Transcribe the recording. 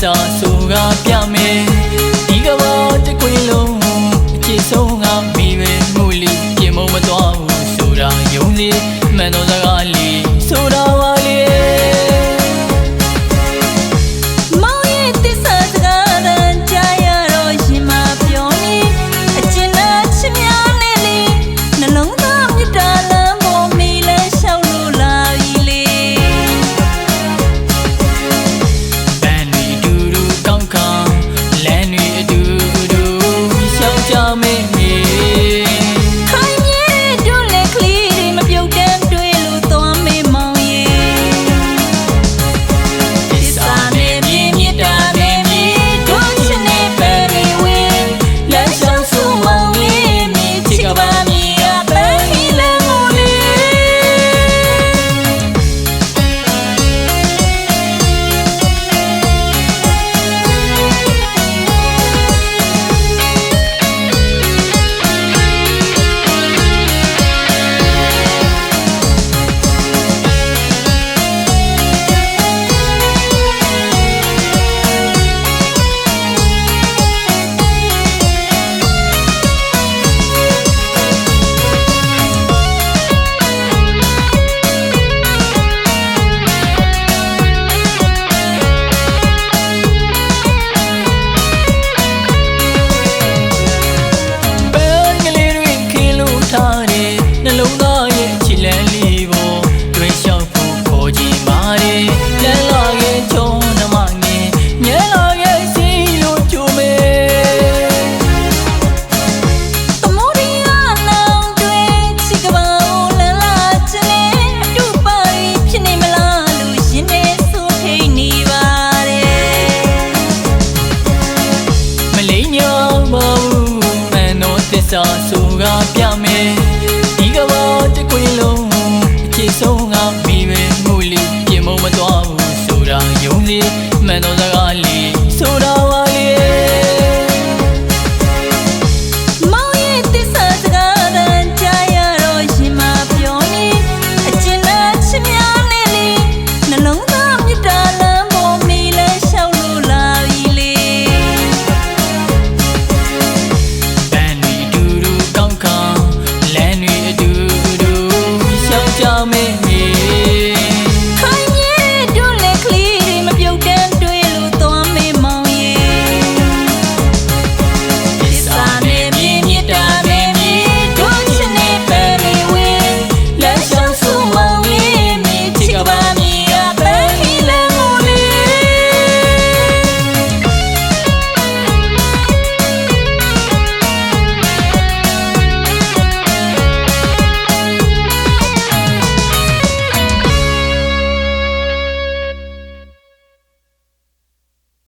စာဆိုကပြမယ်ဒီကဘာတစ်ခွေလုံးအချစ်ဆုံးကမိပဲမူလီပြင်မမတော်ဘူးဆိုတာယုံလေမှန်တော်စကား စာဆိုကပြမယ်ဒီကဘာတကွင်းလုံးအခြေဆုံးကမိပဲမှုလေးပြင်မမသွားဘူးဆိုတာယုံစီမှန်တော်စကားလေးဆို